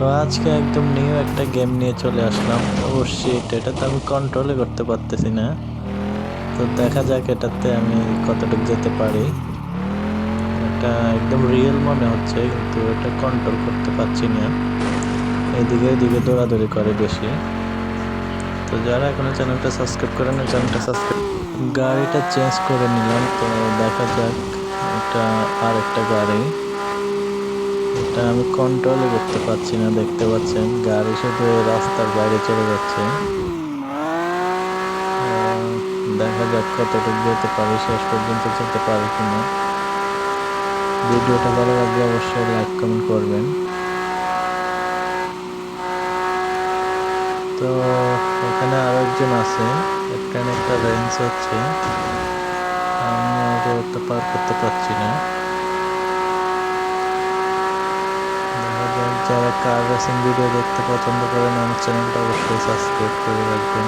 তো আজকে একদম নিউ একটা গেম নিয়ে চলে আসলাম। অবশ্যই শিট এটা তো আমি কন্ট্রোলে করতে পারতেছি না। তো দেখা যাক এটাতে আমি কতটুকু যেতে পারি। এটা একদম রিয়েল মনে হচ্ছে, কিন্তু এটা কন্ট্রোল করতে পারছি না। এদিকে ওদিকে দৌড়াদৌড়ি করে বেশি। তো যারা এখনও চ্যানেলটা সাবস্ক্রাইব করে করেন চ্যানেলটা সাবস্ক্রাইব গাড়িটা চেঞ্জ করে নিলাম, তো দেখা যাক এটা আর একটা গাড়ি। এটা আমি কন্ট্রোলই করতে পারছি না, দেখতে পাচ্ছেন? গাড়ি শুধু রাস্তার বাইরে চলে যাচ্ছে। দেখা যাক কতটুকু যেতে পারি, শেষ পর্যন্ত যেতে পারি কিনা। ভিডিওটা ভালো লাগলে অবশ্যই লাইক কমেন্ট করবেন। তো এখানে আরও একজন আছে এখানে একটা রেঞ্জ হচ্ছে। আমি পার করতে পারছি না দেখা যাক যারা কার রেসিং ভিডিও দেখতে পছন্দ করেন আমার চ্যানেলটা অবশ্যই সাবস্ক্রাইব করে রাখবেন।